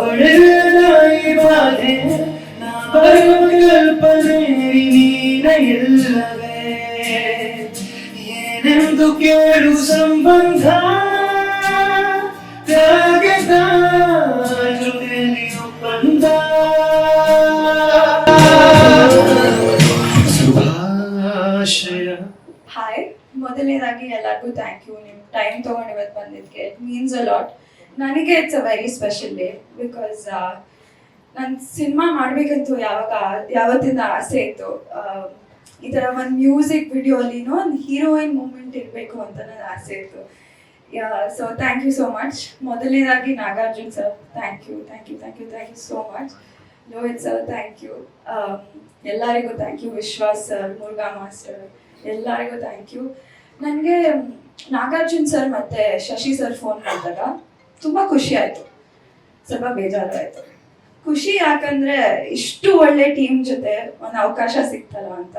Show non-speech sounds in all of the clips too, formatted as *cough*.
ಅವಳಾಯಿ ಬಾಧೆ ನಾ ಬರುವ ಕಲ್ಪನೆ ನೀನ ಇಲ್ಲವೇ ಏನೆಂದು ಕೇಳು ಸಂಬಂಧ ಕಾಗದ ಜೊತೆಲಿ ಒಪ್ಪಂದ ಶುಭಾಶಯ ಹಾಯ್ ಮೊದಲನೇದಾಗಿ ಎಲ್ಲರಿಗೂ ಥ್ಯಾಂಕ್ ಯು ನಿಮ್ಮ ಟೈಮ್ ತೊಗೊಂಡು ಇವತ್ತು ಬಂದಿದ್ದಕ್ಕೆ ಇಟ್ ಮೀನ್ಸ್ ಅ ಲಾಟ್ ನನಗೆ it's a very special day because ನಾನು ಸಿನಿಮಾ ಮಾಡಬೇಕಂತೂ ಯಾವಾಗ, ಯಾವತ್ತಿಂದ ಆಸೆ ಇತ್ತು ಈ ಥರ ಒಂದು ಮ್ಯೂಸಿಕ್ ವಿಡಿಯೋಲಿನೂ ಒಂದು ಹೀರೋಯಿನ್ ಮೂಮೆಂಟ್ ಇರಬೇಕು ಅಂತ ನನ್ನ ಆಸೆ ಇತ್ತು. So thank you so much ಮೊದಲನೇದಾಗಿ Nagarjun sir thank you thank you thank you thank you so much Lohith sir thank you ಎಲ್ಲರಿಗೂ thank you Vishwas sir Murugha master ಎಲ್ಲರಿಗೂ ಥ್ಯಾಂಕ್ ಯು ನನಗೆ Nagarjun sir ಮತ್ತು ಶಶಿ ಸರ್ ಫೋನ್ ಮಾಡಿದಾಗ ತುಂಬ ಖುಷಿ ಆಯ್ತು. ಸ್ವಲ್ಪ ಬೇಜಾರಾಯಿತು. ಖುಷಿ ಯಾಕಂದ್ರೆ ಇಷ್ಟು ಒಳ್ಳೆ ಟೀಮ್ ಜೊತೆ ಒಂದು ಅವಕಾಶ ಸಿಕ್ತಲ್ಲ ಅಂತ.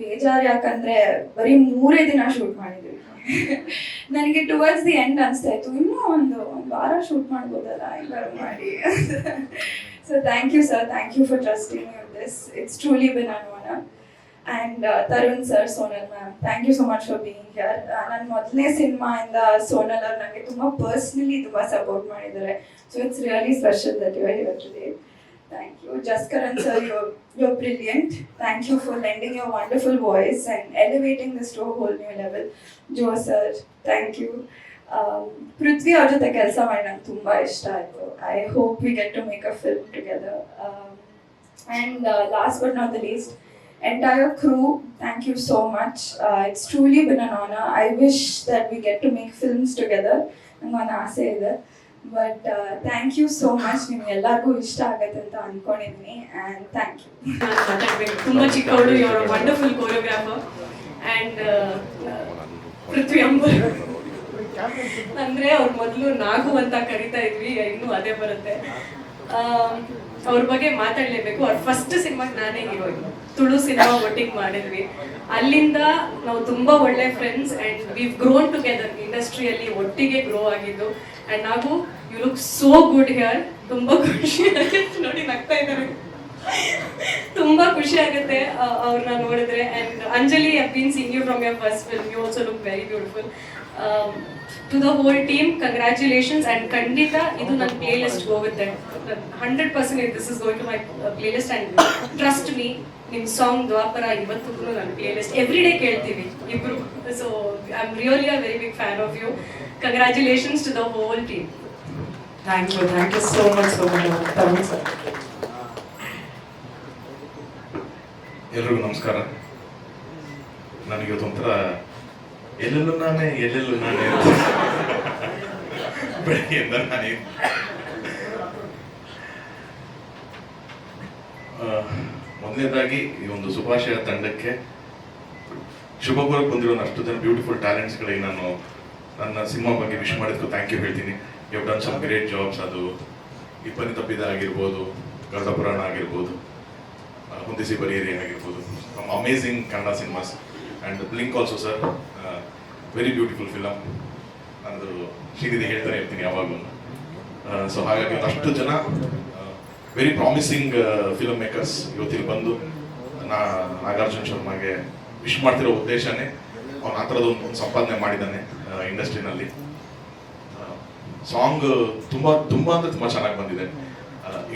ಬೇಜಾರು ಯಾಕಂದ್ರೆ ಬರೀ ಮೂರೇ ದಿನ ಶೂಟ್ ಮಾಡಿದ್ವಿ. ನನಗೆ ಟುವರ್ಡ್ಸ್ ದಿ ಎಂಡ್ ಅನಿಸ್ತಾ ಇತ್ತು ಇನ್ನೂ ಒಂದು ಒಂದು ವಾರ ಶೂಟ್ ಮಾಡ್ಬೋದಲ್ಲ, ಹಿಂಗಾರು ಮಾಡಿ. So thank you sir thank you for trusting this it's truly been an and Tarun sir Sonal ma'am thank you so much for being here ನನ್ನ ಮೊದಲನೇ ಸಿನಿಮಾಯಿಂದ ಸೋನಲ್ ಅವ್ರು ನನಗೆ ತುಂಬ ಪರ್ಸ್ನಲಿ ತುಂಬ ಸಪೋರ್ಟ್ ಮಾಡಿದ್ದಾರೆ. So it's really special that you here today thank you Jaskaran sir you you brilliant thank you for lending your wonderful voice and elevating this to whole new level Jo sir thank you Prithvi ಅವ್ರ ಜೊತೆ ಕೆಲಸ ಮಾಡಿ ನಂಗೆ ತುಂಬ ಇಷ್ಟ ಆಯಿತು. I hope we get to make a film together and last but not the least entire crew, thank you so much. Uh, it's truly been an honor. I wish that we get to make films together. ನಂಗೆ ಆಸೆ ಇದೆ. But thank you so much ನಿಮ್ಗೆ ಎಲ್ಲರಿಗೂ ಇಷ್ಟ ಆಗತ್ತೆ ಅಂತ ಅನ್ಕೊಂಡಿದ್ದೀನಿ and thank you ಮಾತಾಡ್ಬೇಕು ತುಂಬಾ ಚಿಕ್ಕವಳು ಇವರ wonderful choreographer and Prithvi Amber ಅಂದ್ರೆ ಅವ್ರ ಮೊದಲು ನಾಗು ಅಂತ ಕರಿತಾ ಇದ್ವಿ ಇನ್ನೂ ಅದೇ ಬರುತ್ತೆ. ಅವ್ರ ಬಗ್ಗೆ ಮಾತಾಡ್ಲೇಬೇಕು. ಅವ್ರ ಫಸ್ಟ್ ಸಿನಿಮಾಗೆ ನಾನೇ ಹೀರೋಯಿನ್ ತುಳು ಸಿನಿಮಾ ಒಟ್ಟಿಗೆ ಮಾಡಿದ್ವಿ. ಅಲ್ಲಿಂದ ನಾವು ತುಂಬಾ ಒಳ್ಳೆ friends and we grown together ಇಂಡಸ್ಟ್ರಿಯಲ್ಲಿ ಒಟ್ಟಿಗೆ ಗ್ರೋ ಆಗಿದ್ದು. ಅಂಡ್ ನಾವು you look so good here ತುಂಬಾ ಖುಷಿ ಆಗುತ್ತೆ. ನೋಡಿ ನಗ್ತಾ ಇದ್ದಾರೆ. ತುಂಬಾ ಖುಷಿ ಆಗುತ್ತೆ ಅವ್ರನ್ನ ನೋಡಿದ್ರೆ. And Anjali have been sing you from your first film you also look very beautiful to the whole team congratulations and ಖಂಡಿತ ಇದು ನನ್ನ ಪ್ಲೇ ಲಿಸ್ಟ್ ಹೋಗುತ್ತೆ. Hundred percent this is going to my playlist and trust me ನಿಮ್ song Dwapara ಇವತ್ತಿಗೂ ನನ್ನ playlist every day ಕೇಳ್ತೀವಿ ಇಬ್ರು. So I am really a very big fan of you congratulations to the whole team thank you thank you so much so much Tarun sir ಎಲ್ರಿಗೂ ನಮಸ್ಕಾರ. ನನಗೆ ಇವತ್ತೊಂಥರ ಎಲ್ಲೆಲ್ಲೂ ನಾನೇ ಎಲ್ಲೆಲ್ಲೂ ನಾನೇ ಬೆಳಿಗ್ಗೆಯಿಂದ ನಾನೇ. ಮೊದಲನೇದಾಗಿ ಈ ಒಂದು ಶುಭಾಶಯ ತಂಡಕ್ಕೆ ಶುಭ ಕೋರಕ್ಕೆ ಬಂದಿರೋ ಅಷ್ಟು ಜನ ಬ್ಯೂಟಿಫುಲ್ ಟ್ಯಾಲೆಂಟ್ಸ್ಗಳಿಗೆ ನಾನು ನನ್ನ ಸಿನಿಮಾ ಬಗ್ಗೆ ವಿಶ್ ಮಾಡಿದ್ಕು ಥ್ಯಾಂಕ್ ಯು ಹೇಳ್ತೀನಿ. You done some great jobs ಅದು ಇಬ್ಬನಿ ತಪ್ಪಿದ ಆಗಿರ್ಬೋದು ಗರುಡ ಪುರಾಣ ಆಗಿರ್ಬೋದು ಹೊಂದಿಸಿ ಬರಿಯರಿ ಆಗಿರ್ಬೋದು. Amazing Kannada cinemas. And blink also sir very beautiful film ನಂದು ಶ್ರೀನಿಧಿ ಹೇಳ್ತಾನೆ ಇರ್ತೀನಿ ಯಾವಾಗಲೂ ಸೊ ಹಾಗಾಗಿ ಅಷ್ಟು ಜನ ವೆರಿ ಪ್ರಾಮಿಸಿಂಗ್ ಫಿಲಮ್ ಮೇಕರ್ಸ್ ಇವತ್ತಿಲ್ಲಿ ಬಂದು, ನಾ, ನಾಗಾರ್ಜುನ್ ಶರ್ಮಾಗೆ ವಿಶ್ ಮಾಡ್ತಿರೋ ಉದ್ದೇಶನೇ ಅವನು ಆ ಥರದ್ದು ಒಂದು ಸಂಪಾದನೆ ಮಾಡಿದ್ದಾನೆ ಇಂಡಸ್ಟ್ರಿನಲ್ಲಿ. ಸಾಂಗ್ ತುಂಬ ತುಂಬ ಅಂದ್ರೆ ತುಂಬ ಚೆನ್ನಾಗಿ ಬಂದಿದೆ.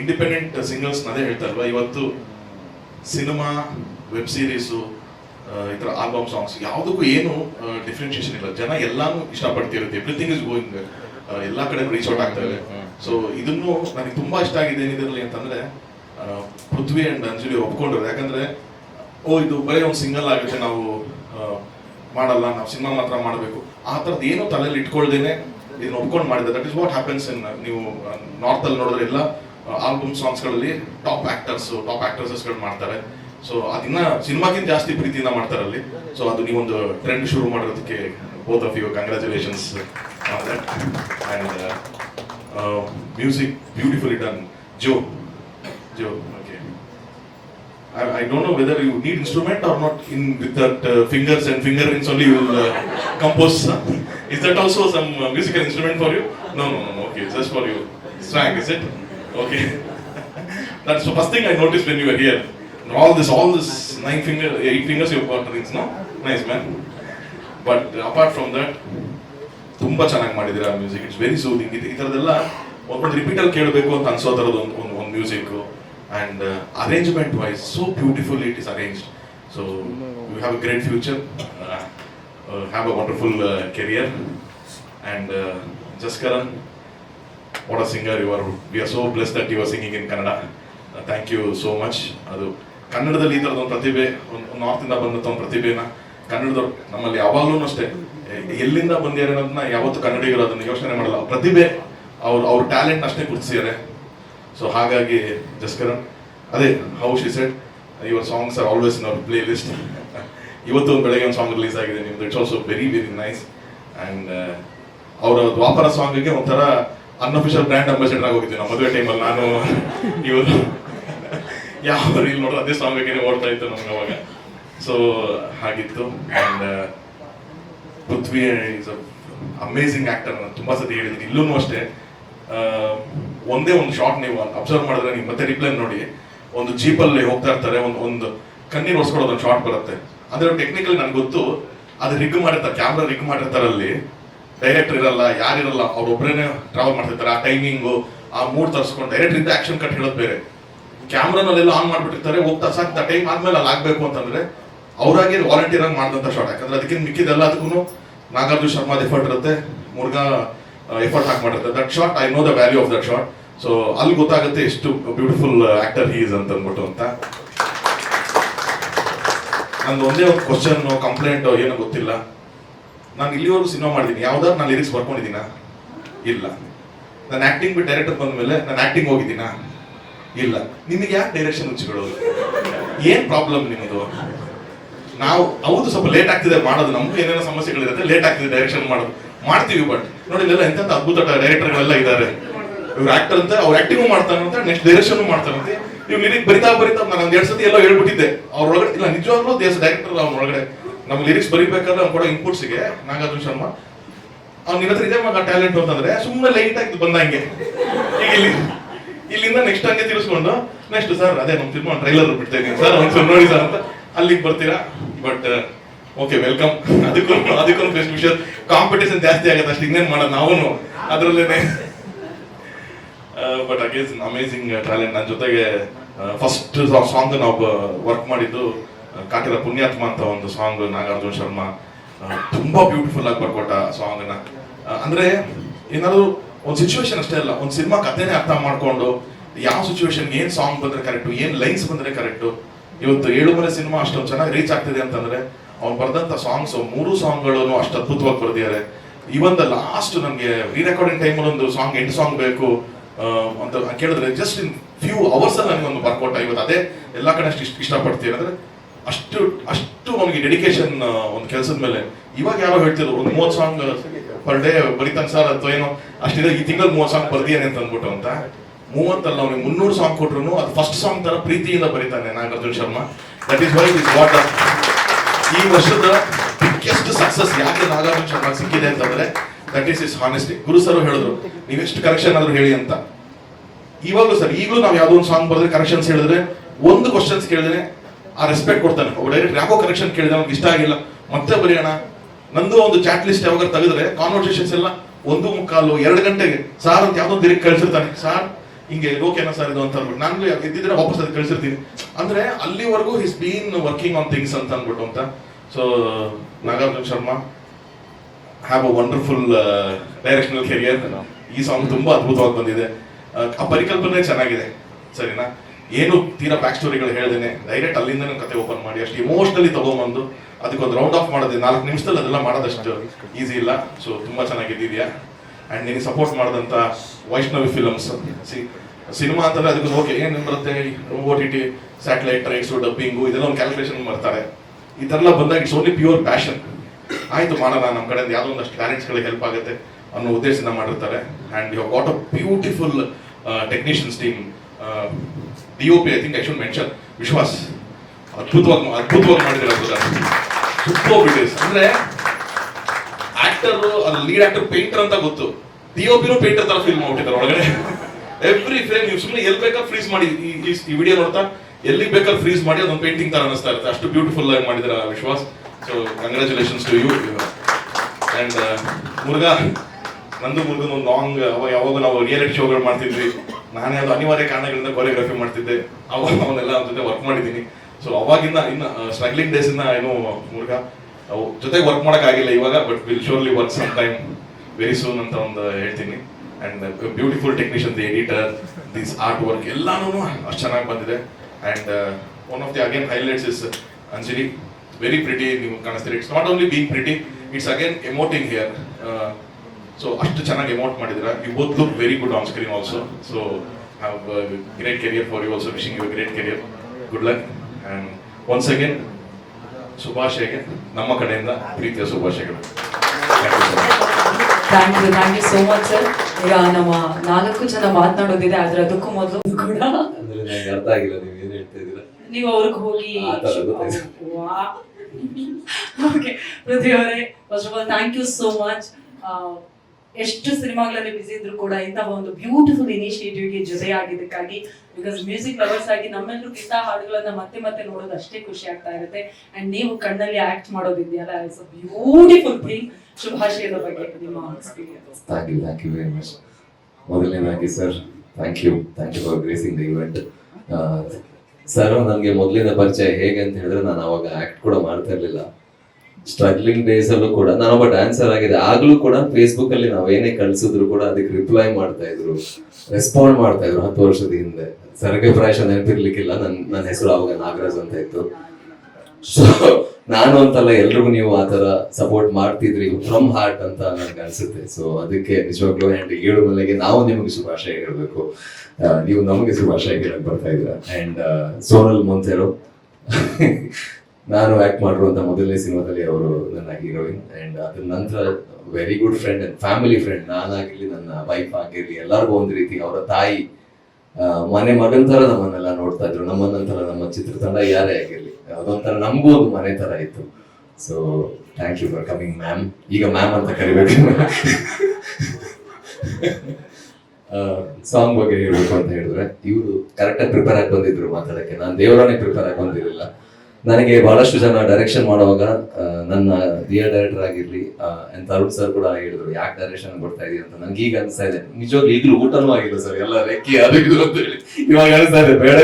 ಇಂಡಿಪೆಂಡೆಂಟ್ ಸಿಂಗರ್ಸ್ ಅದೇ ಹೇಳ್ತಾ ಇಲ್ವಾ? ಇವತ್ತು ಸಿನಿಮಾ ವೆಬ್ ಸೀರೀಸು ಈ ಥರ ಆಲ್ಬಮ್ ಸಾಂಗ್ಸ್ ಯಾವುದಕ್ಕೂ ಏನು ಡಿಫ್ರೆನ್ಷಿಯೇಷನ್ ಇಲ್ಲ. ಜನ ಎಲ್ಲಾನು ಇಷ್ಟಪಡ್ತಿರುತ್ತೆ. ಎವ್ರಿಥಿಂಗ್ ಇಸ್ ಗೋಯಿಂಗ್ ಎಲ್ಲ ಕಡೆ ರೀಚ್ ಔಟ್ ಆಗ್ತಾ ಇದೆ. ಸೊ ಇದನ್ನು ನನಗೆ ತುಂಬಾ ಇಷ್ಟ ಆಗಿದೆ ಏನಿದ್ರಲ್ಲಿ ಅಂತಂದ್ರೆ ಪೃಥ್ವಿ ಅಂಡ್ ಅಂಜಲಿ ಒಪ್ಕೊಂಡ್ರು ಯಾಕಂದ್ರೆ ಓ ಇದು ಬರೀ ಒಂದು ಸಿಂಗಲ್ ಆಗುತ್ತೆ ನಾವು ಮಾಡಲ್ಲ ನಾವು ಸಿನಿಮಾ ಮಾತ್ರ ಮಾಡಬೇಕು. ಆ ಥರದ್ದು ಏನು ತಲೆಯಲ್ಲಿ ಇಟ್ಕೊಳ್ದೇನೆ ಇದನ್ನ ಒಪ್ಕೊಂಡು ಮಾಡಿದೆ that is what happens in ನೀವು ನಾರ್ತ್ ಅಲ್ಲಿ ನೋಡಿದ್ರೆ ಎಲ್ಲ ಆಲ್ಬಮ್ ಸಾಂಗ್ಸ್ಗಳಲ್ಲಿ ಟಾಪ್ ಆಕ್ಟರ್ಸ್ ಟಾಪ್ ಆಕ್ಟ್ರೆಸಸ್ಗಳು ಮಾಡ್ತಾರೆ. ಸೊ ಅದನ್ನ ಸಿನಿಮಾಗಿಂತ ಜಾಸ್ತಿ ಪ್ರೀತಿಯಿಂದ ಮಾಡ್ತಾರಲ್ಲಿ ಸೊ ಅದು ನೀವೊಂದು ಟ್ರೆಂಡ್ ಶುರು ಮಾಡೋದಕ್ಕೆ both of you congratulations music beautifully done Jo Jo okay I, I don't know whether you need instrument or not in with that uh, fingers and finger rings only you will uh, compose. Is that also some uh, musical instrument for you? No, no, no, no. Okay, just for you. Swag, is it? Okay. That's the first All this, all this nine finger, eight fingers you've got rings, no? Nice man. But apart from that, ತುಂಬ ಚೆನ್ನಾಗಿ ಮಾಡಿದ್ದೀರಾ music it's very soothing ಈ ಥರದ್ದೆಲ್ಲ ಒಂದು ರಿಪೀಟಲ್ಲಿ ಕೇಳಬೇಕು ಅಂತ ಅನ್ಸೋ ಥರದ್ದು ಒಂದು ಒಂದು ಒಂದು music and arrangement wise so beautiful it is arranged so you have a great future have a wonderful career and Jaskaran what a singer you are we are so bless that you are singing in Kannada thank you so much ಅದು ಕನ್ನಡದಲ್ಲಿ ಈ ಥರದ ಒಂದು ಪ್ರತಿಭೆ ನಾರ್ತಿಂದ ಬಂದಂಥ ಒಂದು ಪ್ರತಿಭೆನ ಕನ್ನಡದವ್ರು ನಮ್ಮಲ್ಲಿ ಯಾವಾಗಲೂ ಅಷ್ಟೇ ಎಲ್ಲಿಂದ ಬಂದಿದ್ದಾರೆ ಅನ್ನೋದನ್ನ ಯಾವತ್ತು ಕನ್ನಡಿಗರು ಅದನ್ನ ಯೋಚನೆ ಮಾಡಲ್ಲ. ಪ್ರತಿಭೆ ಅವ್ರ ಅವ್ರ ಟ್ಯಾಲೆಂಟ್ ಅಷ್ಟೇ ಗುರುತಿಸಿದ್ದಾರೆ. ಸೊ ಹಾಗಾಗಿ ಜಸ್ಕರನ್ ಅದೇ how she said your songs are always in our playlist ಇವತ್ತು ಒಂದು ಬೆಳಗ್ಗೆ ಒಂದು ಸಾಂಗ್ ರಿಲೀಸ್ ಆಗಿದೆ, ನಿಮ್ದು. It's also very very nice and ಅವರ ದ್ವಾಪರ ಸಾಂಗ್ಗೆ ಒಂಥರ ಅನ್ಅಫಿಷಿಯಲ್ ಬ್ರ್ಯಾಂಡ್ ಅಂಬಾಸಿಡರ್ ಆಗಿ ಹೋಗಿದ್ವಿ ನಮ್ಮ ಮದುವೆ ಟೈಮಲ್ಲಿ ನಾನು, ಇವರು *laughs* ಯಾವ ಇಲ್ಲಿ ನೋಡ್ರಿ, ಅದೇ ಸಾಂಗ್ಗೆ ಓಡ್ತಾ ಇತ್ತು ನಮ್ಗೆ ಅವಾಗ. ಸೊ ಹಾಗಿತ್ತು. And Prithvi is amazing actor ನಾನು ತುಂಬಾ ಸತಿ ಹೇಳಿದ್ದೀನಿ. ಇಲ್ಲೂ ಅಷ್ಟೇ ಒಂದೇ ಒಂದು ಶಾರ್ಟ್ ನೀವು ಅಬ್ಸರ್ವ್ ಮಾಡಿದ್ರೆ ನೀವು ಮತ್ತೆ ರಿಪ್ಲೈ ನೋಡಿ. ಒಂದು ಜೀಪಲ್ಲಿ ಹೋಗ್ತಾ ಇರ್ತಾರೆ, ಒಂದು ಒಂದು ಕಣ್ಣೀರು ಒರ್ಸ್ಕೊಳ್ಳೋದು ಒಂದು ಶಾರ್ಟ್ ಬರುತ್ತೆ. ಅಂದ್ರೆ ಟೆಕ್ನಿಕಲಿ ನನಗೆ ಗೊತ್ತು, ಅದು ರಿಗ್ ಮಾಡಿರ್ತಾರೆ ಕ್ಯಾಮ್ರಾ ರಿಗ್ ಮಾಡಿರ್ತಾರೆ ಅಲ್ಲಿ. ಡೈರೆಕ್ಟರ್ ಇರಲ್ಲ, ಯಾರಿರಲ್ಲ ಅವ್ರೊಬ್ರೇನೆ ಟ್ರಾವೆಲ್ ಮಾಡ್ತಿರ್ತಾರೆ. ಆ ಟೈಮಿಂಗು ಆ ಮೂಡ್ ತರಿಸ್ಕೊಂಡು ಡೈರೆಕ್ಟರ್ ಇಂದ ಆಕ್ಷನ್ ಕಟ್ ಹೇಳೋದು ಬೇರೆ. ಕ್ಯಾಮ್ರಾನಲ್ಲೆಲ್ಲ ಆನ್ ಮಾಡ್ಬಿಟ್ಟಿರ್ತಾರೆ, ಹೋಗ್ತಾ ಸಾಕ್ ಟೈಮ್ ಆದ್ಮೇಲೆ ಅಲ್ಲಿ ಆಗ್ಬೇಕು ಅಂತಂದ್ರೆ ಅವರಾಗಿ ವಾಲಂಟಿಯರ್ ಆಗಿ ಮಾಡಿದಂತ ಶಾರ್ಟ್ ಯಾಕಂದ್ರೆ ಅದಕ್ಕೆ ಮಿಕ್ಕಿದೆಲ್ಲದಕ್ಕೂ ನಾಗಾರ್ಜುನ ಶರ್ಮಾದ ಎಫರ್ಟ್ ಇರುತ್ತೆ, ಮುರುಘಾ ಎಫರ್ಟ್ ಹಾಕಿ ಮಾಡಿರುತ್ತೆ that short I know the value of that short so ಅಲ್ಲಿ ಗೊತ್ತಾಗುತ್ತೆ ಎಷ್ಟು ಬ್ಯೂಟಿಫುಲ್ ಆಕ್ಟರ್ ಹೀಸ್ ಅಂತ ಅಂದ್ಬಿಟ್ಟು ಅಂತ. ನಂದು ಒಂದೇ ಒಂದು ಕ್ವಶನ್ ಕಂಪ್ಲೇಂಟ್ ಏನೋ ಗೊತ್ತಿಲ್ಲ. ನಾನು ಇಲ್ಲಿವರೆಗೂ ಸಿನಿಮಾ ಮಾಡಿದ್ದೀನಿ. ಯಾವ್ದಾದ್ರು ನಾನು ಲಿರಿಕ್ಸ್ ಬರ್ಕೊಂಡಿದ್ದೀನಾ? ಇಲ್ಲ. ನಾನು ಆಕ್ಟಿಂಗ್ ಬಿಟ್ಟು ಡೈರೆಕ್ಟರ್ ಬಂದ ಮೇಲೆ ನಾನು ಆಕ್ಟಿಂಗ್ ಹೋಗಿದ್ದೀನಾ? ಇಲ್ಲ. ನಿಮಗೆ ಯಾಕೆ ಡೈರೆಕ್ಷನ್ ಹುಚ್ಚಿಗಳು ಏನ್ ಪ್ರಾಬ್ಲಮ್ ನಿಮ್ಮದು? ನಾವು, ಹೌದು, ಸ್ವಲ್ಪ ಲೇಟ್ ಆಗ್ತಿದೆ ಮಾಡೋದು. ನಮಗೂ ಏನೇನೋ ಸಮಸ್ಯೆಗಳಿರುತ್ತೆ ಲೇಟ್ ಆಗ್ತಿದೆ ಡೈರೆಕ್ಷನ್ ಮಾಡೋದು. ಮಾಡ್ತೀವಿ ಬಟ್ ನೋಡಿ, ಇಲ್ಲೆಲ್ಲ ಎಂತ ಅದ್ಭುತ ಡೈರೆಕ್ಟರ್ಗಳೆಲ್ಲ ಇದ್ದಾರೆ. ಇವ್ರು ಆಕ್ಟರ್ ಅಂತ, ಅವ್ರು ಆಕ್ಟಿಂಗ್ ಮಾಡ್ತಾರಂತೆ ನೆಕ್ಸ್ಟ್ ಡೈರೆಕ್ಷನ್ ಮಾಡ್ತಾರಂತೆ ಇವ್ ಲಿರಿಕ್ ಬರಿತಾ ಬರಿತಾ ನಾನು ಎರಡು ಎರಡ್ ಸತಿ ಎಲ್ಲ ಹೇಳ್ಬಿಟ್ಟಿದ್ದೆ. ಅವ್ರ ಒಳಗಡೆ, ಇಲ್ಲ, ನಿಜವಾಗ್ಲೂ ದೇಶ ಡೈರೆಕ್ಟರ್ ಅವ್ನ ಒಳಗಡೆ. ನಮ್ಗೆ ಲಿರಿಕ್ಸ್ ಬರಿಬೇಕಾದ್ರೆ ಅವ್ನು ಕೊಡೋ ಇನ್ಪುಟ್ಸ್ಗೆ ನಾಗಾರ್ಜುನ ಶರ್ಮಾ ಅವ್ನ ಹತ್ರ ಇದೆ ಮಗ ಟ್ಯಾಲೆಂಟ್ ಅಂತಂದ್ರೆ ಸುಮ್ಮನೆ ಲೈಟ್ ಆಗಿ ಬಂದಂಗೆ. ಈಗ ಇಲ್ಲಿ ಇಲ್ಲಿಂದ ನೆಕ್ಸ್ಟ್ ಹಂಗೆ ತಿಳಿಸ್ಕೊಂಡು ನೆಕ್ಸ್ಟ್ ಸರ್ ಅದೇ ನಮ್ಮ ಸಿನಿಮಾ ಟ್ರೈಲರ್ ಬಿಡ್ತಾ ಇದೀನಿ ಸರ್ ಒಂದ್ಸಲ ನೋಡಿ ಸರ್ ಅಂತ. ಅಲ್ಲಿಗೆ ಬರ್ತೀರಾ? ಬಟ್ ಓಕೆ ವೆಲ್ಕಮ್ ಅದಕ್ಕೂ ಅದಕ್ಕೊಂದು ಬೆಸ್ಟ್ ವಿಷಯ. ಕಾಂಪಿಟೇಷನ್ ಜಾಸ್ತಿ ಆಗುತ್ತೆ ಅಷ್ಟು ಇನ್ನೇನು ಮಾಡೋದು ನಾವು ಅದರಲ್ಲೇ ಬಟ್ ಅಗೇನ್ಸ್ ಅಮೇಸಿಂಗ್ ಟ್ಯಾಲೆಂಟ್ ನನ್ನ ಜೊತೆಗೆ ಫಸ್ಟ್ ಸಾಂಗ್ ನಾವು ವರ್ಕ್ ಮಾಡಿದ್ದು ಕಾಕಿರ ಕಾಟಿರ ಪುಣ್ಯಾತ್ಮ ಅಂತ ಒಂದು ಸಾಂಗ್ ನಾಗಾರ್ಜುನ್ ಶರ್ಮಾ. ಆ, ತುಂಬಾ ಬ್ಯೂಟಿಫುಲ್ ಆಗಿ ಬರ್ಕೊಟ್ಟ ಸಾಂಗ್ನ ಆ, ಅಂದ್ರೆ ಏನಾದ್ರು ಒಂದು ಸಿಚುವೇಶನ್ ಅಷ್ಟೇ ಅಲ್ಲ, ಒಂದು ಸಿನಿಮಾ ಕಥೆನೇ ಅರ್ಥ ಮಾಡ್ಕೊಂಡು ಯಾವ ಸಿಚುವೇಶನ್ ಏನ್ ಸಾಂಗ್ ಬಂದ್ರೆ ಕರೆಕ್ಟ್ ಏನ್ ಲೈನ್ಸ್ ಬಂದ್ರೆ ಕರೆಕ್ಟ್ ಇವತ್ತು ಏಳು ಮನೆ ಸಿನಿಮಾ ಅಷ್ಟೊಂದು ಚೆನ್ನಾಗಿ ರೀಚ್ ಆಗ್ತಿದೆ ಅಂತಂದ್ರೆ ಅವ್ನು ಬರೆದಂತ ಸಾಂಗ್ಸ್ ಮೂರು ಸಾಂಗ್ಗಳನ್ನು ಅಷ್ಟು ಅದ್ಭುತವಾಗಿ ಬರೆದಿದ್ದಾರೆ. ಇವನ್ ಲಾಸ್ಟ್ ನಮಗೆ ರೀ ರೆಕಾರ್ಡಿಂಗ್ ಟೈಮಲ್ಲಿ ಒಂದು ಸಾಂಗ್ ಎಂಟು ಸಾಂಗ್ ಬೇಕು ಅಂತ ಕೇಳಿದ್ರೆ ಜಸ್ಟ್ ಇನ್ ಫ್ಯೂ ಅವರ್ಸ್ ಅಲ್ಲಿ ನನಗೆ ಒಂದು ಬರ್ಕೊಟ್ಟ ಇವತ್ತು. ಅದೇ ಎಲ್ಲ ಕಡೆ ಅಷ್ಟು ಇಷ್ಟ ಇಷ್ಟಪಡ್ತೀನಿ. ಅಂದ್ರೆ ಅಷ್ಟು ಅಷ್ಟು ಅವನಿಗೆ ಡೆಡಿಕೇಶನ್ ಒಂದು ಕೆಲಸದ ಮೇಲೆ. ಇವಾಗ ಯಾರೋ ಹೇಳ್ತಿದ್ರು, ಒಂದು ಮೂವತ್ತು ಸಾಂಗ್ ಪರ್ ಡೇ ಬರಿತಾನೆ ಸರ್ ಅಥವಾ ಏನೋ. ಅಷ್ಟಿದೆ ಈ ತಿಂಗಳು ಮೂವತ್ತು ಸಾಂಗ್ ಬರ್ದಿಯಾನೆ ಅಂತ ಅಂದ್ಬಿಟ್ಟು ಅಂತ. ಮೂವತ್ತಲ್ಲ ಅವ್ನಿಗೆ ಮುನ್ನೂರು ಸಾಂಗ್ ಕೊಟ್ರು ಅದು ಫಸ್ಟ್ ಸಾಂಗ್ ತರ ಪ್ರೀತಿಯಿಂದ ಬರೀತಾನೆ Nagarjun Sharma. That is why is what ಈ ವರ್ಷದ ಬಿಗ್ಗೆಸ್ಟ್ ಸಕ್ಸಸ್ ಯಾಕೆ ನಾಗಾರ್ಜುನ್ ಶರ್ಮಾ ಸಿಕ್ಕಿದೆ ಅಂತಂದ್ರೆ that is is honesty Guru sir ಹೇಳಿದ್ರು ನೀವೆಷ್ಟು ಕರೆಕ್ಷನ್ ಆದ್ರೂ ಹೇಳಿ ಅಂತ. ಇವಾಗಲೂ ಸರ್ ಈಗಲೂ ನಾವು ಯಾವ್ದೋ ಒಂದು ಸಾಂಗ್ ಬರೆದ್ರೆ ಕರೆಕ್ಷನ್ಸ್ ಹೇಳಿದ್ರೆ, ಒಂದು ಕ್ವಶನ್ಸ್ ಕೇಳಿದ್ರೆ ಆ ರೆಸ್ಪೆಕ್ಟ್ ಕೊಡ್ತಾನೆ. ಅವ್ರು ಡೈರೆಕ್ಟ್ ಯಾಕೋ ಕನೆಕ್ಷನ್ ಕೇಳಿದೆ ಅವ್ನಿಗೆ ಇಷ್ಟ ಆಗಿಲ್ಲ. ಮತ್ತೆ ಬರೆಯೋಣ. ನಂದು ಒಂದು ಚಾಟ್ ಲಿಸ್ಟ್ ಯಾವಾಗ ತೆಗೆದ್ರೆ ಕಾನ್ವರ್ಸೇಷನ್ಸ್ ಎಲ್ಲ ಒಂದು ಮುಕ್ಕಾಲು ಎರಡು ಗಂಟೆಗೆ. ಸಾರ್ ಅಂತ ಯಾವುದೋ ದಿರಿಗೆ ಕಳಿಸಿರ್ತಾನೆ. ಸಾರ್ ಹಿಂಗೆ ಓಕೆನಾ ಸರ್ ಇದು ಅಂತ ಅಂದ್ಬಿಟ್ಟು. ನಾನು ಇದ್ದಿದ್ರೆ ವಾಪಸ್ ಅದಕ್ಕೆ ಕಳಿಸಿರ್ತೀನಿ. ಅಂದ್ರೆ ಅಲ್ಲಿವರೆಗೂ his been working on things ಅಂತ ಅಂದ್ಬಿಟ್ಟು ಅಂತ. So Nagarjun Sharma have a wonderful directional career ಈ ಸಾಂಗ್ ತುಂಬಾ ಅದ್ಭುತವಾಗಿ ಬಂದಿದೆ. ಆ ಪರಿಕಲ್ಪನೆ ಚೆನ್ನಾಗಿದೆ. ಸರಿನಾ? ಏನು ತೀರಾ ಬ್ಯಾಕ್ ಸ್ಟೋರಿಗಳು ಹೇಳ್ದೇನೆ ಡೈರೆಕ್ಟ್ ಅಲ್ಲಿಂದ ಕತೆ ಓಪನ್ ಮಾಡಿ, ಅಷ್ಟು ಇಮೋಷನಲಿ ತಗೊಂಬಂದು ಅದಕ್ಕೊಂದು ರೌಂಡ್ ಆಫ್ ಮಾಡೋದು, ನಾಲ್ಕು ನಿಮಿಷದಲ್ಲಿ ಅದೆಲ್ಲ ಮಾಡೋದಷ್ಟು ಈಸಿ ಇಲ್ಲ. ಸೊ ತುಂಬಾ ಚೆನ್ನಾಗಿದ್ದೀಯಾ? ಅಂಡ್ ನಿನಗೆ ಸಪೋರ್ಟ್ ಮಾಡಿದಂತ ವೈಷ್ಣವಿ ಫಿಲಮ್ಸ್ ಸಿ, ಸಿನಿಮಾ ಅಂತಂದ್ರೆ ಅದಕ್ಕೆ ಓಕೆ ಏನು ಬರುತ್ತೆ? O T T satellite rights dubbing ಇದೆಲ್ಲ ಒಂದು ಕ್ಯಾಲ್ಕುಲೇಷನ್ ಮಾಡ್ತಾರೆ. ಈ ಥರ ಬಂದಾಗ ಇಟ್ಸ್ ಓನ್ಲಿ ಪ್ಯೂರ್ ಪ್ಯಾಷನ್ ಆಯ್ತು ಮಾಡೋಣ ನಮ್ಮ ಕಡೆಯಿಂದ ಯಾವುದೋ ಒಂದಷ್ಟು ಟ್ಯಾಲೆಂಟ್ಸ್ಗಳಿಗೆ ಹೆಲ್ಪ್ ಆಗುತ್ತೆ ಅನ್ನೋ ಉದ್ದೇಶದಿಂದ ಮಾಡಿರ್ತಾರೆ. And you got a beautiful technicians team D O I think I should mention Vishwas. ಅದ್ಭುತವಾಗಿ ಅದ್ಭುತವಾಗಿ ಮಾಡಿದ್ರೆ ಸೂಪರ್ ಅಂದ್ರೆ ಆಕ್ಟರ್ ಅದ್ರ ಲೀಡ್ ಆಕ್ಟರ್ ಪೇಂಟರ್ ಅಂತ ಗೊತ್ತು. ಡಿ ಒ ಪೇಂಟರ್ ತರ ಫೀಲ್ ಮಾಡ್ಬಿಟ್ಟಿದ್ದಾರೆ ಒಳಗಡೆ. ಎವ್ರಿ ಫ್ರೇಮ್ ನೀವು ಸುಮ್ಮನೆ ಎಲ್ಲಿ ಬೇಕಾದ್ರೆ ಫ್ರೀಸ್ ಮಾಡಿ, ಈ- ವಿಡಿಯೋ ನೋಡ್ತಾ ಎಲ್ಲಿ ಬೇಕಾದ್ರೆ ಫ್ರೀಸ್ ಮಾಡಿ ಅದೊಂದು ಪೇಂಟಿಂಗ್ ತರ ಅನಿಸ್ತಾ ಇರುತ್ತೆ. ಅಷ್ಟು ಬ್ಯೂಟಿಫುಲ್ ಆಗಿ ಮಾಡಿದ್ರ Vishwas. So congratulations to you and Murugha, ನಂದು ಮುರುಗನ್ ಒಂದು ಲಾಂಗ್ ಯಾವಾಗ ನಾವು ರಿಯಾಲಿಟಿ ಶೋಗಳು ಮಾಡ್ತಿದ್ವಿ. ನಾನೇ ಅದು ಅನಿವಾರ್ಯ ಕಾರಣಗಳಿಂದ ಕೊರಿಯೋಗ್ರಫಿ ಮಾಡ್ತಿದ್ದೆ. ಅವಾಗ ಅವನ್ನೆಲ್ಲ ಅವ್ರ ಜೊತೆ ವರ್ಕ್ ಮಾಡಿದ್ದೀನಿ ಸೊ ಅವಾಗಿಂದ ಇನ್ನು ಸ್ಟ್ರಗ್ಲಿಂಗ್ ಡೇಸ್ ಇಂದ ಏನು ಮುರುಘ ಜೊತೆಗೆ ವರ್ಕ್ ಮಾಡೋಕ್ಕಾಗಿಲ್ಲ ಇವಾಗ but will surely work some time very soon ಅಂತ ಒಂದು ಹೇಳ್ತೀನಿ. And beautiful technician the editor this art work ಎಲ್ಲಾನು ಅಷ್ಟು ಚೆನ್ನಾಗಿ ಬಂದಿದೆ. And one of the again highlights is Anjali very pretty ನೀವು ಕಾಣಿಸ್ತೀರಿ. It's not only being pretty it's again emoting here so ಅಷ್ಟು ಚೆನ್ನಾಗಿ ಎಮೋಟ್ ಮಾಡಿದ್ರ you both look very good on screen also so have great career for you also wishing you great career good luck and once again ಶುಭಾಶಯಗೆ ನಮ್ಮ ಕಡೆಯಿಂದ ಪ್ರೀತಿಯ ಶುಭಾಶಯಗಳು. Thank you thank you so much sir ಈಗ ನಮ್ಮ ನಾಲ್ಕು ಜನ ಮಾತನಾಡೋದಿದೆ ಆದ್ರೆ ಅದಕ್ಕೂ ಮೊದಲು ಕೂಡ ಅರ್ಥ ಆಗಿಲ್ಲ ನೀವು ಏನ್ ಹೇಳ್ತಾ ಇದ್ದೀರಾ? ನೀವು ಅವ್ರಿಗೆ ಹೋಗಿ ಓಕೆ ಪೃಥ್ವಿ ಅವರೇ first of all thank you so much ಎಷ್ಟು ಸಿನಿಮಾಗಳಲ್ಲಿ ಬಿಸಿ ಇದ್ರು ಕೂಡ ಇಂತಹ ಒಂದು ಬ್ಯೂಟಿಫುಲ್ ಇನಿಷಿಯೇಟಿವ್ಗೆ ಜೊತೆಯಾಗಿದ್ದಕ್ಕಾಗಿ ಬಿಕಾಸ್ ಮ್ಯೂಸಿಕ್ ಲವರ್ಸ್ ಆಗಿ ನಮ್ಮೆಲ್ಲರೂ ಇಂತಹ ಹಾಡುಗಳನ್ನ ಮತ್ತೆ ಮತ್ತೆ ನೋಡೋದು ಅಷ್ಟೇ ಖುಷಿ ಆಗ್ತಾ ಇರುತ್ತೆ. ಅಂಡ್ ನೀವು ಕಣ್ಣಲ್ಲಿ ಆಕ್ಟ್ ಮಾಡೋದಿದೆಯಲ್ಲ ಇಟ್ಸ್ ಅ ಬ್ಯೂಟಿಫುಲ್ ಥಿಂಗ್ ಶುಭಾಶಯದ ಬಗ್ಗೆ ನಿಮ್ಮ ಎಕ್ಸ್ಪೀರಿಯನ್ಸ್ ವೆರಿ ಮಚ್ ಮೊದಲನೇದಾಗಿ sir thank you thank you for gracing the event sir ನನಗೆ ಮೊದಲಿನ ಪರಿಚಯ ಹೇಗೆ ಅಂತ ಹೇಳಿದ್ರೆ ನಾನು ಅವಾಗ ಆಕ್ಟ್ ಕೂಡ ಮಾಡ್ತಾ ಇರಲಿಲ್ಲ. ಸ್ಟ್ರಗ್ಲಿಂಗ್ ಡೇಸ್ ಅಲ್ಲೂ ಕೂಡ ನಾನೊಬ್ಬ ಡ್ಯಾನ್ಸರ್ ಆಗಿದೆ ಆಗ್ಲೂ ಕೂಡ ಫೇಸ್ಬುಕ್ ಅಲ್ಲಿ ನಾವೇನೇ ಕಳ್ಸಿದ್ರು ಕೂಡ ಅದಕ್ಕೆ ರಿಪ್ಲೈ ಮಾಡ್ತಾ ಇದ್ರು. ರೆಸ್ಪಾಂಡ್ ಮಾಡ್ತಾ ಇದ್ರು ಹತ್ತು ವರ್ಷದ ಹಿಂದೆ. ಸರ್ಗೆ ಪ್ರಾಯಶ ನೆನಪಿರ್ಲಿಕ್ಕಿಲ್ಲ. ನನ್ನ ನನ್ನ ಹೆಸರು ಅವಾಗ ನಾಗರಾಜ್ ಅಂತ ಇತ್ತು. ಸೊ ನಾನು ಅಂತಲ್ಲ ಎಲ್ರಿಗೂ ನೀವು ಆ ತರ ಸಪೋರ್ಟ್ ಮಾಡ್ತಿದ್ರಿ ಫ್ರಮ್ ಹಾರ್ಟ್ ಅಂತ ನನ್ಗೆ ಅನ್ಸುತ್ತೆ. ಸೊ ಅದಕ್ಕೆ ನಿಜವಾಗ್ಲೂ ಅಂಡ್ ಏಳು ಮನೆಗೆ ನಾವು ನಿಮಗೆ ಶುಭಾಶಯ ಹೇಳ್ಬೇಕು. ನೀವು ನಮಗೆ ಶುಭಾಶಯ ಹೇಳಕ್ ಬರ್ತಾ ಇದ್ರ ಅಂಡ್ ಸೋನಲ್ ಮೊಂತೆರೋ. ನಾನು ಆಕ್ಟ್ ಮಾಡಿರುವಂಥ ಮೊದಲನೇ ಸಿನಿಮಾದಲ್ಲಿ ಅವರು ನನ್ನ ಹೀರೋಯಿನ್ ಅಂಡ್ ಅದ್ರ ನಂತರ very good friend and family friend ನಾನಾಗಿರಲಿ ನನ್ನ ವೈಫ್ ಆಗಿರಲಿ ಎಲ್ಲರಿಗೂ ಒಂದು ರೀತಿ ಅವರ ತಾಯಿ ಮನೆ ಮಗನ ತರ ನಮ್ಮನ್ನೆಲ್ಲ ನೋಡ್ತಾ ಇದ್ರು ನಮ್ಮ ನಂತರ ನಮ್ಮ ಚಿತ್ರತಂಡ ಯಾರೇ ಆಗಿರಲಿ, ಅದೊಂಥರ ನಮಗೂ ಒಂದು ಮನೆ ಥರ ಇತ್ತು. So thank you for coming ma'am ಈಗ ಮ್ಯಾಮ್ ಅಂತ ಕರಿಬೇಕು. ಸಾಂಗ್ ಬಗ್ಗೆ ಹೇಳಬೇಕು ಅಂತ ಹೇಳಿದ್ರೆ, ಇವರು ಕರೆಕ್ಟಾಗಿ ಪ್ರಿಪೇರ್ ಆಗಿ ಬಂದಿದ್ರು ಮಾತಾಡಕ್ಕೆ. ನಾನು ದೇವರನ್ನೇ ಪ್ರಿಪೇರ್ ಆಗಿ ಬಂದಿರಲಿಲ್ಲ. ನನಗೆ ಬಹಳಷ್ಟು ಜನ ಡೈರೆಕ್ಷನ್ ಮಾಡುವಾಗ ನನ್ನ ರಿಯಲ್ ಡೈರೆಕ್ಟರ್ ಆಗಿರ್ಲಿ ಎಂತ ಅರುಣ್ ಸರ್ ಕೂಡ ಹೇಳಿದ್ರು, ಯಾಕೆ ಡೈರೆಕ್ಷನ್ ಕೊಡ್ತಾ ಇದೀಯ ಅಂತ ನನ್ಗೆ ಈಗ ಅನ್ಸ್ತಾ ಇದೆ. ನಿಜವಾಗ್ಲೂ ಈಗಲೂ ಊಟನೂ ಆಗಿಲ್ಲ ಸರ್ ಎಲ್ಲ ರೆಕ್ಕಿ ಅದು ಇದು ಅಂತ ಹೇಳಿ. ಇವಾಗ ಅನಿಸ್ತಾ ಇದೆ, ಬೇಡ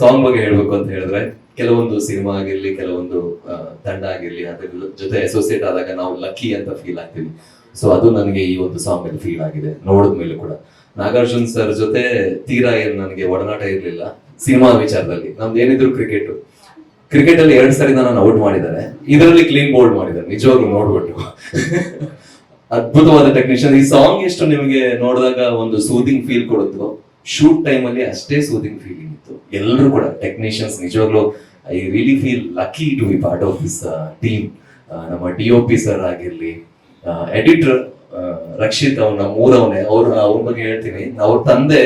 ಸಾಂಗ್ ಬಗ್ಗೆ ಹೇಳ್ಬೇಕು ಅಂತ ಹೇಳಿದ್ರೆ, ಕೆಲವೊಂದು ಸಿನಿಮಾ ಆಗಿರ್ಲಿ, ಕೆಲವೊಂದು ತಂಡ ಆಗಿರ್ಲಿ, ಅದ್ರ ಜೊತೆ ಅಸೋಸಿಯೇಟ್ ಆದಾಗ ನಾವು ಲಕ್ಕಿ ಅಂತ ಫೀಲ್ ಆಗ್ತೀವಿ. ಸೊ ಅದು ನನಗೆ ಈ ಒಂದು ಸಾಂಗ್ ಅಲ್ಲಿ ಫೀಲ್ ಆಗಿದೆ ನೋಡಿದ ಕೂಡ. ನಾಗಾರ್ಜುನ್ ಸರ್ ಜೊತೆ ತೀರಾ ಏನು ನನಗೆ ಒಡನಾಟ ಇರ್ಲಿಲ್ಲ. ಸಿನಿಮಾ ವಿಚಾರದಲ್ಲಿ. ನಮ್ದು ಏನಿದ್ರು ಕ್ರಿಕೆಟ್ ಕ್ರಿಕೆಟ್ ಅಲ್ಲಿ ಎರಡ್ ಸರಿ ನಾನು ಔಟ್ ಮಾಡಿದ್ದಾರೆ. ಇದರಲ್ಲಿ ಕ್ಲೀನ್ ಬೋಲ್ಡ್ ಮಾಡಿದ್ದಾರೆ. ನಿಜವಾಗ್ಲೂ ನೋಡ್ಬಿಟ್ಟು. ಅದ್ಭುತವಾದ ಟೆಕ್ನಿಷಿಯನ್ ಈ ಸಾಂಗ್ ಎಷ್ಟು ನಿಮಗೆ ನೋಡಿದಾಗ ಒಂದು ಸೂದಿಂಗ್ ಫೀಲ್ ಕೊಡುತ್ತೋ? ಶೂಟ್ ಟೈಮ್ ಅಲ್ಲಿ ಅಷ್ಟೇ ಸೂದಿಂಗ್ ಫೀಲಿಂಗ್ ಇತ್ತು. ಎಲ್ಲರೂ ಕೂಡ ಟೆಕ್ನಿಷಿಯನ್ಸ್ ನಿಜವಾಗ್ಲೂ I really feel lucky to be part of this team ನಮ್ಮ ಡಿ ಒ ಪಿ ಸರ್ ಆಗಿರ್ಲಿ ಎಡಿಟರ್ ರಕ್ಷಿತ್ ಅವ್ನ ನಮ್ಮ ಊರವನೇ ಅವ್ರ ಅವ್ರ ಬಗ್ಗೆ ಹೇಳ್ತೀನಿ. ಅವ್ರ ತಂದೆ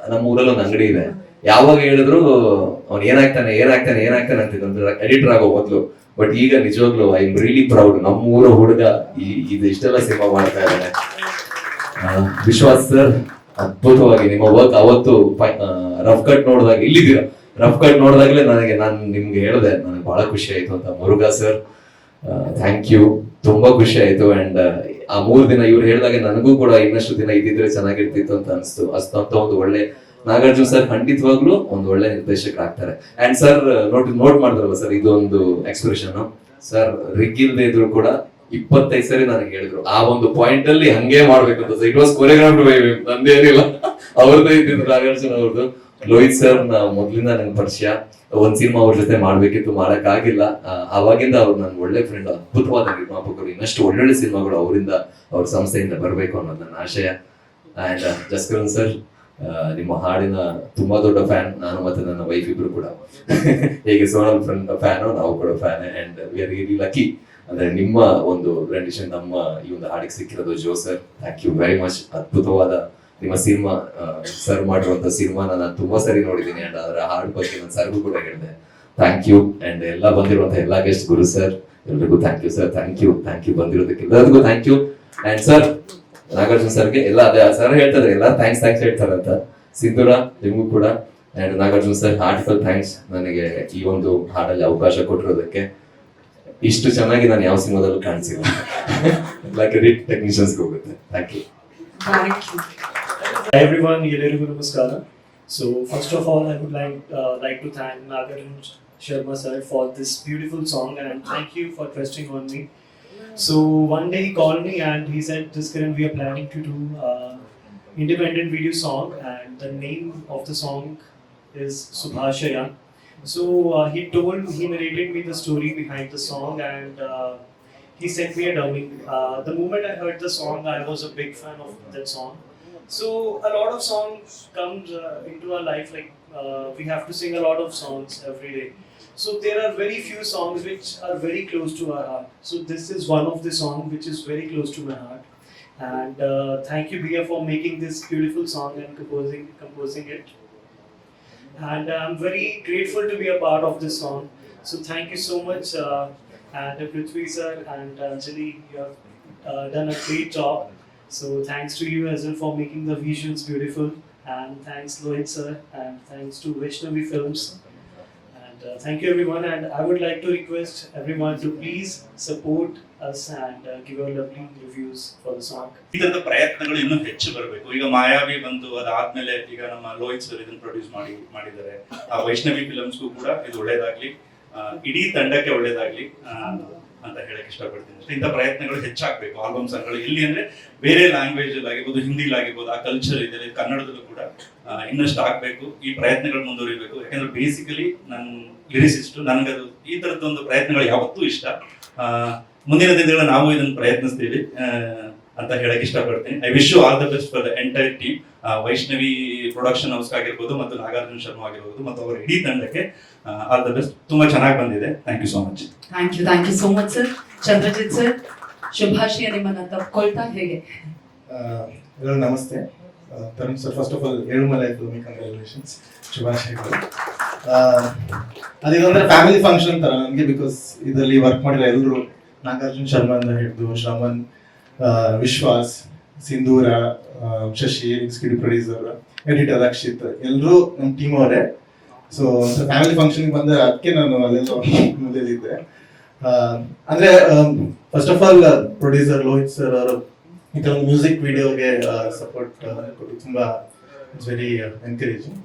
ನಮ್ಮ ಊರಲ್ಲಿ ಒಂದು ಅಂಗಡಿ ಇದೆ. ಯಾವಾಗ ಹೇಳಿದ್ರು ಅವ್ನು ಏನಾಗ್ತಾನೆ ಏನಾಗ್ತಾನೆ ಏನಾಗ್ತಾನೆ ಅಂತಿದ್ರು. ಎಡಿಟರ್ ಆಗೋ ಮೊದ್ಲು. ಬಟ್ ಈಗ ನಿಜವಾಗ್ಲೂ ಐ ಎಂ ರಿಯಲಿ ಪ್ರೌಡ್ ನಮ್ಮ ಊರ ಹುಡುಗ ಇದು ಇಷ್ಟೆಲ್ಲ ಸಿನಿಮಾ ಮಾಡ್ತಾ ಇದ್ದಾನೆ. ವಿಶ್ವಾಸ್ ಸರ್ ಅದ್ಭುತವಾಗಿ ನಿಮ್ಮ ವರ್ಕ್ ಅವತ್ತು ರಫ್ ಕಟ್ ನೋಡಿದಾಗ, ಇಲ್ಲಿದ್ದೀರಾ? ರಫ್ ಕಟ್ ನೋಡಿದಾಗಲೇ ನನಗೆ, ನಾನು ನಿಮ್ಗೆ ಹೇಳಿದೆ, ನನಗೆ ಬಹಳ ಖುಷಿ ಆಯ್ತು ಅಂತ. ಮುರುಘಾ ಸರ್ ಥ್ಯಾಂಕ್ ಯು ತುಂಬಾ ಖುಷಿ ಆಯ್ತು. ಅಂಡ್ ಆ ಮೂರು ದಿನ ಇವ್ರು ಹೇಳಿದಾಗ ನನಗೂ ಕೂಡ ಇನ್ನಷ್ಟು ದಿನ ಇದ್ದಿದ್ರೆ ಚೆನ್ನಾಗಿರ್ತಿತ್ತು ಅಂತ ಅನಿಸ್ತು. ಅಷ್ಟಂತ ಒಂದು ಒಳ್ಳೆ ನಾಗಾರ್ಜುನ್ ಸರ್ ಖಂಡಿತವಾಗ್ಲೂ ಒಂದು ಒಳ್ಳೆ ನಿರ್ದೇಶಕರಾಗ್ತಾರೆ. ಅಂಡ್ ಸರ್ ನೋಟ್ ನೋಟ್ ಮಾಡಿದ್ರಲ್ಲ ಸರ್ ಇದೊಂದು ಎಕ್ಸ್ಪ್ರೆಷನ್ ಸರ್ ರಿಗ್ಗಿಲ್ದೇ ಇದ್ರು ಕೂಡ ಇಪ್ಪತ್ತೈದು ಸರಿ ನನಗೆ ಹೇಳಿದ್ರು. ಆ ಒಂದು ಪಾಯಿಂಟ್ ಅಲ್ಲಿ ಹಂಗೆ ಮಾಡ್ಬೇಕು ಅಂತ ಇಟ್ ವಾಸ್ ಕೊರಿಯೋಗ್ರಾಫ್ಡ್ ಬೈ ನಂದೇನಿಲ್ಲ ಅವ್ರದ್ದೇ ಇದ್ದಿದ್ದು ನಾಗಾರ್ಜುನ್ ಅವ್ರದ್ದು. ಲೋಹಿತ್ ಸರ್ ಮೊದ್ಲಿಂದ ನನ್ ಪರಿಚಯ. ಒಂದ್ ಸಿನಿಮಾ ಅವ್ರ ಜೊತೆ ಮಾಡ್ಬೇಕಿತ್ತು ಮಾಡಕ್ ಆಗಿಲ್ಲ ಅವಾಗಿಂದ ಅವ್ರು ನನ್ ಒಳ್ಳೆ ಫ್ರೆಂಡ್ ಅದ್ಭುತವಾದ ನಿರ್ಮಾಪಕರು, ಇನ್ನಷ್ಟು ಒಳ್ಳೊಳ್ಳೆ ಸಿನಿಮಾಗಳು ಅವರಿಂದ, ಅವ್ರ ಸಂಸ್ಥೆಯಿಂದ ಬರಬೇಕು ಅನ್ನೋದು ನನ್ನ ಆಶಯ. ಅಂಡ್ ಜಸ್ಕರನ್ ಸರ್ ನಿಮ್ಮ ಹಾಡಿನ ತುಂಬಾ ದೊಡ್ಡ ಫ್ಯಾನ್ ನಾನು ಮತ್ತೆ ನನ್ನ ವೈಫ್ ಇಬ್ರು ಕೂಡ. ಹೇಗೆ ಸೋನಲ್ ಫ್ರೆಂಡ್ ಫ್ಯಾನು ನಾವು ಕೂಡ fan and we are really lucky ಅಂದ್ರೆ ನಿಮ್ಮ ಒಂದು ರೆಂಡಿಷನ್ ನಮ್ಮ ಈ ಒಂದು ಹಾಡಿಗೆ ಸಿಕ್ಕಿರೋದು. Jo sir thank you very much ಅದ್ಭುತವಾದ ನಿಮ್ಮ ಸಿನಿಮಾ ಸರ್ ಮಾಡಿರುವಂತ ಸಿನಿಮಾನ ನಾನು ತುಂಬಾ ಸರಿ ನೋಡಿದ್ದೀನಿ. ಅಂಡ್ ಅದರ ಹಾಡ್ ಬಗ್ಗೆ ನಾನು ಸರ್ಗೂ ಕೂಡ ಹೇಳಿದೆ. ಥ್ಯಾಂಕ್ ಯು ಅಂಡ್ ಎಲ್ಲ ಬಂದಿರುವಂತ ಎಲ್ಲ ಗೆಸ್ಟ್ ಗುರು ಸರ್ ಎಲ್ರಿಗೂ thank you sir thank you thank you ಬಂದಿರೋದಕ್ಕೆ ಎಲ್ಲರಿಗೂ thank you and sir Nagarjuna ಸರ್ಗೆ ಎಲ್ಲ ಅದೇ ಸರ್ ಹೇಳ್ತಾರೆ. ಎಲ್ಲ ಥ್ಯಾಂಕ್ಸ್ ಥ್ಯಾಂಕ್ಸ್ ಹೇಳ್ತಾರೆ ಅಂತ ಸಿಂಧೂರ ನಿಮಗೂ ಕೂಡ. And Nagarjuna sir heartful thanks ನನಗೆ ಈ ಒಂದು ಹಾಡಲ್ಲಿ ಅವಕಾಶ ಕೊಟ್ಟಿರೋದಕ್ಕೆ. ಇಷ್ಟು ಚೆನ್ನಾಗಿ ನಾನು ಯಾವ ಸಿನಿಮಾದಲ್ಲೂ ಕಾಣಿಸಿಲ್ಲ. ಎಲ್ಲ ಕ್ರೆಡಿಟ್ ಟೆಕ್ನಿಷಿಯನ್ಸ್ಗೆ ಹೋಗುತ್ತೆ. Thank you thank everyone, Yelerigu Namaskara. So first of all, I would like uh, like to thank Nagarjun Sharma sir for this beautiful song and thank you for trusting on me. So one day he called me and he said, "This current we are planning to do uh, independent video song and the name of the song is Subhashaya." So uh, he told he narrated me the story behind the song and. Uh, he sent me a dummy. Uh, the moment I heard the song, I was a big fan of that song. So a lot of songs comes uh, into our life. Like uh, we have to sing a lot of songs every day. So there are very few songs which are very close to our heart. So this is one of the song which is very close to my heart. And uh, thank you, Bia, for making this beautiful song and composing composing it. And I'm very grateful to be a part of this song. So thank you so much, uh, and uh, Prithvi sir and Anjali, you have uh, done a great job. So thanks to you as well for making the visuals beautiful, and thanks Lohit sir, and thanks to Vaishnavi Films. Uh, thank you everyone, and I would like to request everyone to please support us and uh, give your lovely reviews for the song. ಇದರದ ಪ್ರಯತ್ನಗಳು ಇನ್ನೂ ಹೆಚ್ಚು ಬರಬೇಕು ಈಗ ಮಾಯಾವಿ ಬಂತು ಅದಾದ್ಮೇಲೆ ಈಗ ನಮ್ಮ ಲೋಹಿತ್ ಸರ್ ಇದನ್ನ ಪ್ರೊಡ್ಯೂಸ್ ಮಾಡಿ ಮಾಡಿದ್ದಾರೆ ಆ ವೈಷ್ಣವಿ ಫಿಲಮ್ಸ್ಗೂ ಕೂಡ ಇದು ಒಳ್ಳೇದಾಗ್ಲಿ ಇಡೀ ತಂಡಕ್ಕೆ ಒಳ್ಳೇದಾಗ್ಲಿ ಅಂತ ಹೇಳಕ್ ಇಷ್ಟಪಡ್ತೀನಿ. ಇಂಥ ಪ್ರಯತ್ನಗಳು ಹೆಚ್ಚಾಗಬೇಕು. ಆಲ್ಬಮ್ ಸಾಂಗ್ಗಳು ಇಲ್ಲಿ ಅಂದ್ರೆ ಬೇರೆ ಲ್ಯಾಂಗ್ವೇಜ್ ಅಲ್ಲಿ ಆಗಿರ್ಬೋದು, ಹಿಂದಿಲಿ ಆಗಿರ್ಬೋದು, ಆ ಕಲ್ಚರ್ ಇದೆ ಕನ್ನಡದಲ್ಲೂ ಕೂಡ ಇನ್ನಷ್ಟು ಆಗ್ಬೇಕು, ಈ ಪ್ರಯತ್ನಗಳು ಮುಂದುವರಿಬೇಕು. ಯಾಕಂದ್ರೆ ಬೇಸಿಕಲಿ ನನ್ನ ಲಿರಿಸಿಸ್ಟು ನನಗದು ಈ ತರದೊಂದು ಪ್ರಯತ್ನಗಳು ಯಾವತ್ತೂ ಇಷ್ಟ. ಮುಂದಿನ ದಿನಗಳ ನಾವು ಇದನ್ನು ಪ್ರಯತ್ನಿಸ್ತೀವಿ ಅಂತ ಹೇಳಕ್ ಇಷ್ಟಪಡ್ತೀನಿ. I wish you all the best for the entire team Vaishnavi production house ಆಗಿರ್ಬೋದು ಮತ್ತು ನಾಗಾರ್ಜುನ ಶರ್ಮಾ ಆಗಿರ್ಬೋದು ಮತ್ತು ಅವರ ಇಡೀ ತಂಡಕ್ಕೆ ಆಲ್ ದ ಬೆಸ್ಟ್ ತುಂಬಾ ಚೆನ್ನಾಗಿ ಬಂದಿದೆ. Thank you so much thank you thank you so much sir Chandrajit sir ಶುಭಾಶಯ ನಿಮ್ಮನ್ನ ತಪ್ಕೊಳ್ತಾ ಹೇಗೆ? ಎಲ್ಲರೂ ನಮಸ್ತೆ. Tarun sir first of all Elumalai filming congratulations ಶುಭಾಶಯಗಳು. ಅದಿದಂದ್ರೆ ಫ್ಯಾಮಿಲಿ ಫಂಕ್ಷನ್ ತರ ನನಗೆ ಬಿಕಾಸ್ ಇದರಲ್ಲಿ ವರ್ಕ್ ಮಾಡಿರೋ ಎಲ್ಲರೂ ನಾಗಾರ್ಜುನ್ ಶರ್ಮಾ ಅಂತ ಹಿಡಿದು ಶ್ರಮನ್ ವಿಶ್ವಾಸ್ ಸಿಂಧೂರ ಶಶಿ ಸ್ಕಿಡ್ ಪ್ರೊಡ್ಯೂಸರ್ ಎಡಿಟರ್ ಅಕ್ಷಿತ್ ಎಲ್ಲರೂ ನಮ್ಮ ಟೀಮ್ ಅವರೇ. ಸೊ ಫ್ಯಾಮಿಲಿ ಫಂಕ್ಷನ್ ಬಂದ ಅದಕ್ಕೆ ನಾನು ಅಲ್ಲೆಲ್ಲ ಮುಂದೆಲ್ಲಿದ್ದೆ ಆ, ಅಂದ್ರೆ first of all producer Lohit sir ಅವರು ಈ ತರ ಮ್ಯೂಸಿಕ್ ವಿಡಿಯೋಗೆ ಸಪೋರ್ಟ್ ಕೊಟ್ಟು ತುಂಬಾ ಇಟ್ಸ್ ವೆರಿ ಎನ್ಕರೇಜಿಂಗ್